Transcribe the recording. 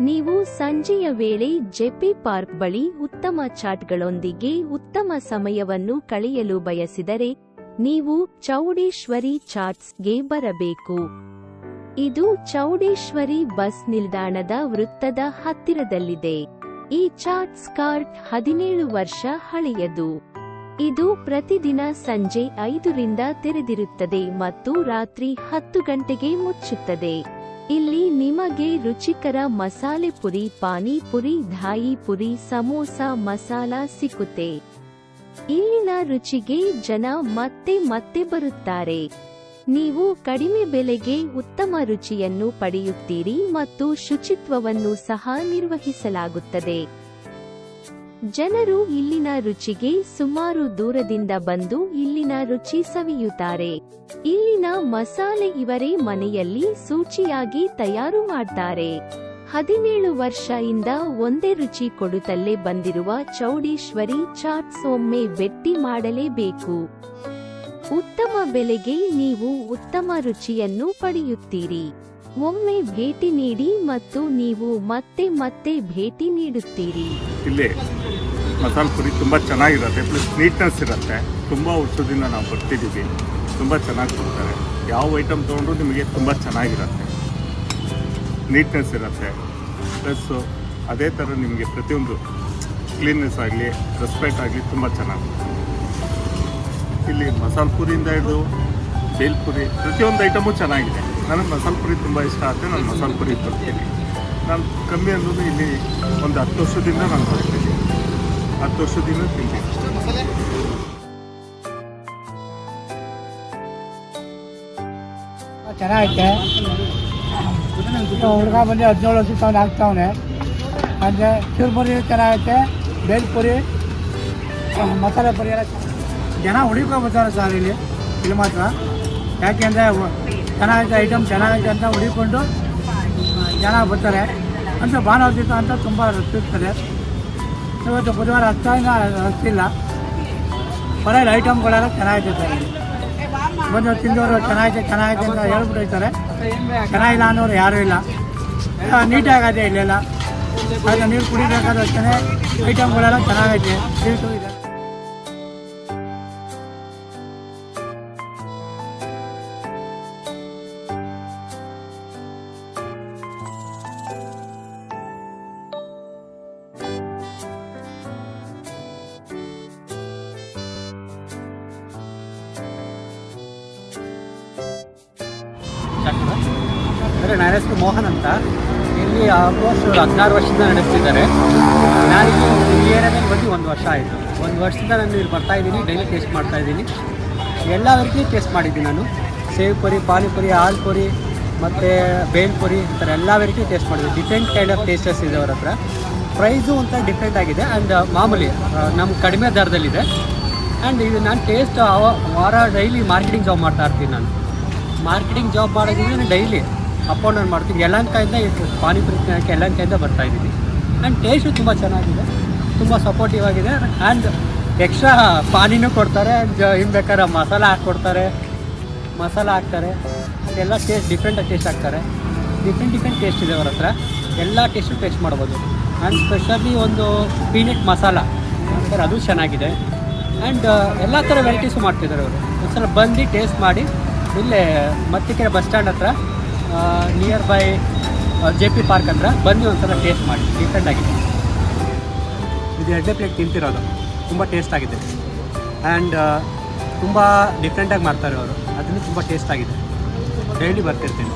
ನೀವು ಸಂಜೆಯ ವೇಳೆ ಜೆಪಿ ಪಾರ್ಕ್ ಬಳಿ ಉತ್ತಮ ಚಾಟ್ಗಳೊಂದಿಗೆ ಉತ್ತಮ ಸಮಯವನ್ನು ಕಳೆಯಲು ಬಯಸಿದರೆ ನೀವು ಚೌಡೇಶ್ವರಿ ಚಾಟ್ಸ್ಗೆ ಬರಬೇಕು. ಇದು ಚೌಡೇಶ್ವರಿ ಬಸ್ ನಿಲ್ದಾಣದ ವೃತ್ತದ ಹತ್ತಿರದಲ್ಲಿದೆ. ಈ ಚಾಟ್ಸ್ ಕಾರ್ಟ್ ಹದಿನೇಳು ವರ್ಷ ಹಳೆಯದು. ಇದು ಪ್ರತಿದಿನ ಸಂಜೆ ಐದರಿಂದ ತೆರೆದಿರುತ್ತದೆ ಮತ್ತು ರಾತ್ರಿ ಹತ್ತು ಗಂಟೆಗೆ ಮುಚ್ಚುತ್ತದೆ. ಇಲ್ಲಿ ನಿಮಗೆ ರುಚಿಕರ ಮಸಾಲೆ ಪುರಿ, ಪಾನಿಪುರಿ, ಧಾಯಿ ಪುರಿ, ಸಮೋಸ, ಮಸಾಲ ಸಿಕ್ಕುತ್ತೆ ಇಲ್ಲಿನ ರುಚಿಗೆ ಜನ ಮತ್ತೆ ಮತ್ತೆ ಬರುತ್ತಾರೆ. ನೀವು ಕಡಿಮೆ ಬೆಲೆಗೆ ಉತ್ತಮ ರುಚಿಯನ್ನು ಪಡೆಯುತ್ತೀರಿ ಮತ್ತು ಶುಚಿತ್ವವನ್ನು ಸಹ ನಿರ್ವಹಿಸಲಾಗುತ್ತದೆ. ಜನರು ಇಲ್ಲಿನ ರುಚಿಗೆ ಸುಮಾರು ದೂರದಿಂದ ಬಂದು ಇಲ್ಲಿನ ರುಚಿ ಸವಿಯುತ್ತಾರೆ. ಇಲ್ಲಿನ ಮಸಾಲೆ ಇವರೇ ಮನೆಯಲ್ಲಿ ಸೂಚಿಯಾಗಿ ತಯಾರು ಮಾಡ್ತಾರೆ. ಹದಿನೇಳು ವರ್ಷದಿಂದ ಒಂದೇ ರುಚಿ ಕೊಡುತ್ತಲೇ ಬಂದಿರುವ ಚೌಡೇಶ್ವರಿ ಚಾಟ್ಸ್ ಒಮ್ಮೆ ಭೇಟಿ ಮಾಡಲೇಬೇಕು. ಉತ್ತಮ ಬೆಲೆಗೆ ನೀವು ಉತ್ತಮ ರುಚಿಯನ್ನು ಪಡೆಯುತ್ತೀರಿ. ಒಮ್ಮೆ ಭೇಟಿ ನೀಡಿ ಮತ್ತು ನೀವು ಮತ್ತೆ ಮತ್ತೆ ಭೇಟಿ ನೀಡುತ್ತೀರಿ. ಇಲ್ಲಿ ಮಸಾಲೆ ಪುರಿ ತುಂಬ ಚೆನ್ನಾಗಿರುತ್ತೆ ಪ್ಲಸ್ ನೀಟ್ನೆಸ್ ಇರುತ್ತೆ. ತುಂಬ ವರ್ಷದಿಂದ ನಾವು ಬರ್ತಿದ್ದೀವಿ. ತುಂಬ ಚೆನ್ನಾಗಿ ಕೊಡ್ತಾರೆ. ಯಾವ ಐಟಮ್ ತೊಗೊಂಡ್ರು ನಿಮಗೆ ತುಂಬ ಚೆನ್ನಾಗಿರುತ್ತೆ. ನೀಟ್ನೆಸ್ ಇರುತ್ತೆ. ಪ್ಲಸ್ ಅದೇ ಥರ ನಿಮಗೆ ಪ್ರತಿಯೊಂದು ಕ್ಲೀನ್ನೆಸ್ ಆಗಲಿ ರೆಸ್ಪೆಕ್ಟ್ ಆಗಲಿ ತುಂಬ ಚೆನ್ನಾಗಿ ಇಲ್ಲಿ ಮಸಾಲೆ ಪುರಿಯಿಂದ ಹಿಡಿದು ಬೇಲ್ಪುರಿ, ಪ್ರತಿಯೊಂದು ಐಟಮು ಚೆನ್ನಾಗಿದೆ. ನನಗೆ ಮಸಾಲೆ ಪುರಿ ತುಂಬ ಇಷ್ಟ ಆಗುತ್ತೆ ನಾನು ಮಸಾಲೆ ಪುರಿ ಬರ್ತೀನಿ ನಾನು ಕಮ್ಮಿ ಅನ್ನೋದು ಇಲ್ಲಿ ಒಂದು ಹತ್ತು ವರ್ಷದಿಂದ ನಾನು ಬರ್ತೀನಿ ಹತ್ತು ವರ್ಷದಿಂದ ತಿಂತೀನಿ. ಚೆನ್ನಾಗೈತೆ. ಹುಡುಗ ಬಂದು ಹದಿನೇಳು ವರ್ಷ ತಗೊಂಡು ಹಾಕ್ತಾವನೆ. ಅಂದರೆ ಚೂರ್ಪುರಿ ಚೆನ್ನಾಗೈತೆ, ಬೇಲ್ಪುರಿ, ಮಸಾಲೆ ಪುರಿ ಎಲ್ಲ ಜನ ಹುಡುಕೊಂಡ್ಬರ್ತಾರೆ ಸರ್ ಇಲ್ಲಿ. ಇಲ್ಲಿ ಮಾತ್ರ. ಯಾಕೆಂದರೆ ಚೆನ್ನಾಗೈತೆ ಐಟಮ್ ಚೆನ್ನಾಗೈತೆ ಅಂತ ಹುಡುಕೊಂಡು ಜನ ಬರ್ತಾರೆ. ಅಂತ ಭಾನುವಾರ ಅಂತ ತುಂಬ ರಸ್ತಿರ್ತಾರೆ ಇವತ್ತು ಬುಧವಾರ ಹತ್ತಿರ ರಸ್ತಿಲ್ಲ ಪರವಾಗಿಲ್ಲ ಐಟಮ್ಗಳೆಲ್ಲ ಚೆನ್ನಾಗೈತೆ ಸರ್ ಬಂದು ತಿಂದವರು ಚೆನ್ನಾಗಿದೆ ಚೆನ್ನಾಗೈತೆ ಅಂತ ಹೇಳ್ಬಿಟ್ಟು ಹೋಗ್ತಾರೆ. ಚೆನ್ನಾಗಿಲ್ಲ ಅನ್ನೋರು ಯಾರೂ ಇಲ್ಲ. ನೀಟಾಗದೆ ಇಲ್ಲೆಲ್ಲ. ಅದನ್ನು ನೀರು ಕುಡಿಬೇಕಾದ್ರೆ ಐಟಮ್ಗಳೆಲ್ಲ ಚೆನ್ನಾಗೈತೆ. ಸೀಟು ಇದೆ ಅಂದರೆ ನನ್ನ ಮೋಹನ್ ಅಂತ. ಇಲ್ಲಿ ಆಲ್ಮೋಸ್ಟ್ ಹದಿನಾರು ವರ್ಷದಿಂದ ನಡೆಸ್ತಿದ್ದಾರೆ. ಇಲ್ಲಿ ಏರಿಯಾದಲ್ಲಿ ಬಂದು ಒಂದು ವರ್ಷ ಆಯಿತು. ಒಂದು ವರ್ಷದಿಂದ ನಾನು ಇಲ್ಲಿ ಬರ್ತಾ ಇದ್ದೀನಿ ಡೈಲಿ ಟೇಸ್ಟ್ ಮಾಡ್ತಾ ಇದ್ದೀನಿ. ಎಲ್ಲ ಟೇಸ್ಟ್ ಮಾಡಿದ್ದೀನಿ ನಾನು. ಸೇವ್ ಪುರಿ ಪಾನಿಪುರಿ ಹಾಲು ಪುರಿ, ಮತ್ತು ಬೇಲ್ಪುರಿ ಈ ಥರ ಎಲ್ಲ ವೆರೈಟಿ ಟೇಸ್ಟ್ ಮಾಡಿದೆ ಡಿಫ್ರೆಂಟ್ ಕೈಂಡ್ ಆಫ್ ಟೇಸ್ಟಸ್ ಇದೆ ಅವ್ರ ಹತ್ರ. ಪ್ರೈಸು ಒಂಥರ ಡಿಫ್ರೆಂಟ್ ಆಗಿದೆ. ಆ್ಯಂಡ್ ಮಾಮೂಲಿ ನಮ್ಮ ಕಡಿಮೆ ದರದಲ್ಲಿದೆ. ಆ್ಯಂಡ್ ಇದು ನಾನು ಟೇಸ್ಟ್ ವಾರ ಡೈಲಿ ಮಾರ್ಕೆಟಿಂಗ್ ಜಾಬ್ ಮಾಡ್ತಾ ಇರ್ತೀನಿ ನಾನು. ಮಾರ್ಕೆಟಿಂಗ್ ಜಾಬ್ ಮಾಡೋದ್ರಿಂದ ಡೈಲಿ ಅಪ್ ಆ್ಯಂಡ್ ಡೌನ್ ಮಾಡ್ತೀನಿ ಯಲಂಕಾಯಿಂದ ಪಾನಿಪುರಿ ತಿನ್ನೋಕ್ಕೆ ಯಲಂಕಾಯಿಂದ ಬರ್ತಾ ಇದ್ದೀನಿ ಆ್ಯಂಡ್ ಟೇಸ್ಟು ತುಂಬ ಚೆನ್ನಾಗಿದೆ. ತುಂಬ ಸಪೋರ್ಟಿವ್ ಆಗಿದೆ. ಆ್ಯಂಡ್ ಎಕ್ಸ್ಟ್ರಾ ಪಾನಿನೂ ಕೊಡ್ತಾರೆ. ಆ್ಯಂಡ್ ಹಿಂಗೆ ಬೇಕಾದ್ರೆ ಮಸಾಲ ಹಾಕ್ಕೊಡ್ತಾರೆ. ಮಸಾಲ ಹಾಕ್ತಾರೆ. ಎಲ್ಲ ಟೇಸ್ಟ್ ಡಿಫ್ರೆಂಟಾಗಿ ಟೇಸ್ಟ್ ಹಾಕ್ತಾರೆ ಡಿಫ್ರೆಂಟ್ ಡಿಫ್ರೆಂಟ್ ಟೇಸ್ಟ್ ಇದೆ ಅವ್ರ ಹತ್ರ. ಎಲ್ಲ ಟೇಸ್ಟು ಟೇಸ್ಟ್ ಮಾಡ್ಬೋದು. ಆ್ಯಂಡ್ ಸ್ಪೆಷಲಿ ಒಂದು ಪೀನಟ್ ಮಸಾಲ ಸರ್ ಅದು ಚೆನ್ನಾಗಿದೆ. ಆ್ಯಂಡ್ ಎಲ್ಲ ಥರ ವೆರೈಟೀಸು ಮಾಡ್ತಿದ್ದಾರೆ ಅವರು. ಒಂದ್ಸಲ ಬಂದು ಟೇಸ್ಟ್ ಮಾಡಿ, ಇಲ್ಲೇ ಮತ್ತಿಕೆರೆ ಬಸ್ ಸ್ಟ್ಯಾಂಡ್ ಹತ್ರ near by J P park ಹತ್ರ ಬನ್ನಿ ಒಂದ್ಸಲ ಟೇಸ್ಟ್ ಮಾಡಿ. ಡಿಫ್ರೆಂಟ್ ಆಗಿದೆ. ಇದು ಎರಡನೇ ಪ್ಲೇಟ್ ತಿಂತಿರೋದು. ತುಂಬ ಟೇಸ್ಟ್ ಆಗಿದೆ. ಆ್ಯಂಡ್ ತುಂಬ ಡಿಫ್ರೆಂಟಾಗಿ ಮಾಡ್ತಾರೆ ಅವರು. ಅದನ್ನು ತುಂಬ ಟೇಸ್ಟ್ ಆಗಿದೆ. ಡೈಲಿ ಬರ್ತಿರ್ತೀನಿ.